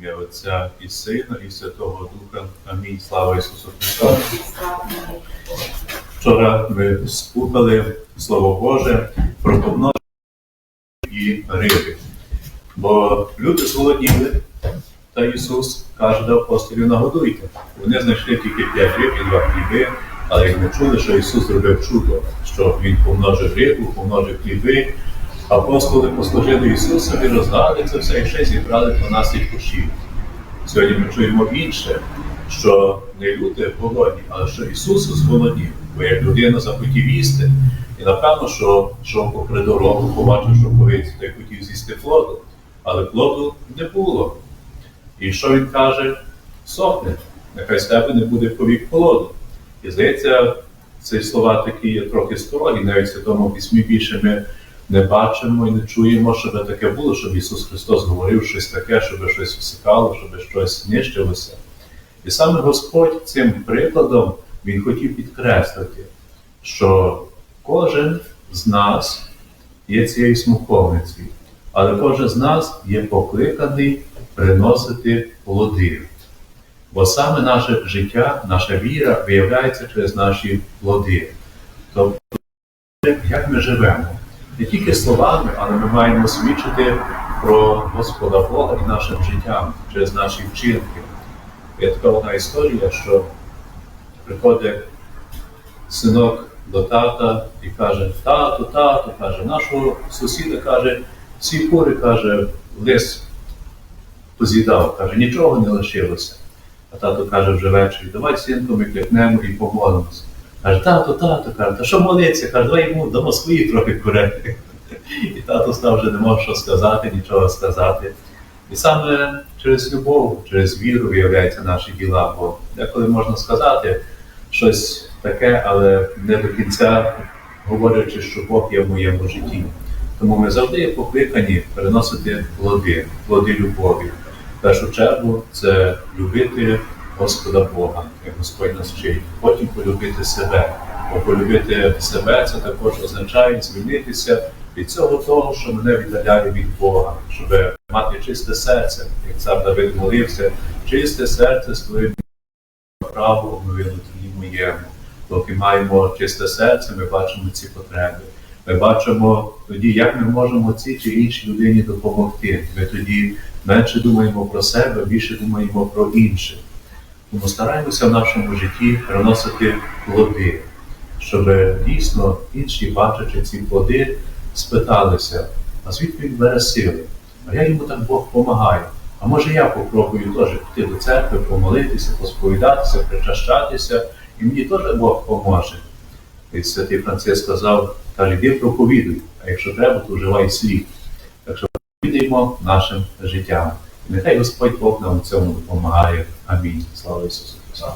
ім'я Отця і Сина, і Святого Духа. Амінь. Слава Ісусу Христу. Вчора ми слухали Слово Боже про помноження і риби. Бо люди зголодніли, та Ісус каже до апостолів, нагодуйте. Вони знайшли тільки п'ять риб і два хліби, але як ми чули, що Ісус зробив чудо, що Він помножив рибу, помножив хліби. Апостоли послужили Ісусові, роздали це все і ще зібрали 12 кошів. Сьогодні ми чуємо інше, що не люди голодні, але що Ісус зголоднів. Бо як людина захотів їсти, і напевно, що йшов попри дорогу, побачив, що повіць, та й хотів з'їсти плоду, але плоду не було. І що він каже? Сохне, нехай з тебе не буде повік плоду. І здається, ці слова такі є трохи стороні, навіть в Святому Письмі більше ми не бачимо і не чуємо, щоб таке було, щоб Ісус Христос говорив щось таке, щоб щось всикало, щоб щось нищилося. І саме Господь цим прикладом Він хотів підкреслити, що кожен з нас є цією смоковницею, але кожен з нас є покликаний приносити плоди. Бо саме наше життя, наша віра виявляється через наші плоди. Тобто, як ми живемо, не тільки словами, але ми маємо свідчити про Господа Бога і нашим життям через наші вчинки. Є така одна історія, що приходить синок до тата і каже: Тато, тато, каже, нашого сусіда каже, всі кури каже, лис поз'їдав, каже, нічого не лишилося. А тато каже вже ввечері, давай синку, ми кликнемо і помолимося. Каже, тато, тато, каже, та що молиться? Каже, давай йому дамо свої трохи курети. І тато став вже не мав що сказати, нічого сказати. І саме через любов, через віру виявляються наші діла, бо деколи можна сказати щось таке, але не до кінця говорячи, що Бог є в моєму житті. Тому ми завжди покликані переносити плоди, плоди любові. В першу чергу це любити Господа Бога, як Господь нас вчить. Потім полюбити себе. Бо полюбити себе це також означає звільнитися від цього того, що мене віддаляє від Бога, щоб мати чисте серце, як цар Давид молився, чисте серце своє право обновило тоді моєму. Поки маємо чисте серце, ми бачимо ці потреби. Ми бачимо тоді, як ми можемо цій чи іншій людині допомогти. Ми тоді менше думаємо про себе, більше думаємо про інших. Тому стараємося в нашому житті приносити плоди, щоб дійсно інші, бачачи ці плоди, спиталися, а звідки він бере сили? А я йому так Бог допомагає. А може я попробую теж піти до церкви, помолитися, посповідатися, причащатися, і мені теж Бог поможе. І святий Франциск сказав, каже, іди проповідуй, а якщо треба, то вживай слів. Так що проповідуємо нашим життям. Нехай Господь Бог нам в цьому допомагає. Амінь. Слава Ісусу Христу.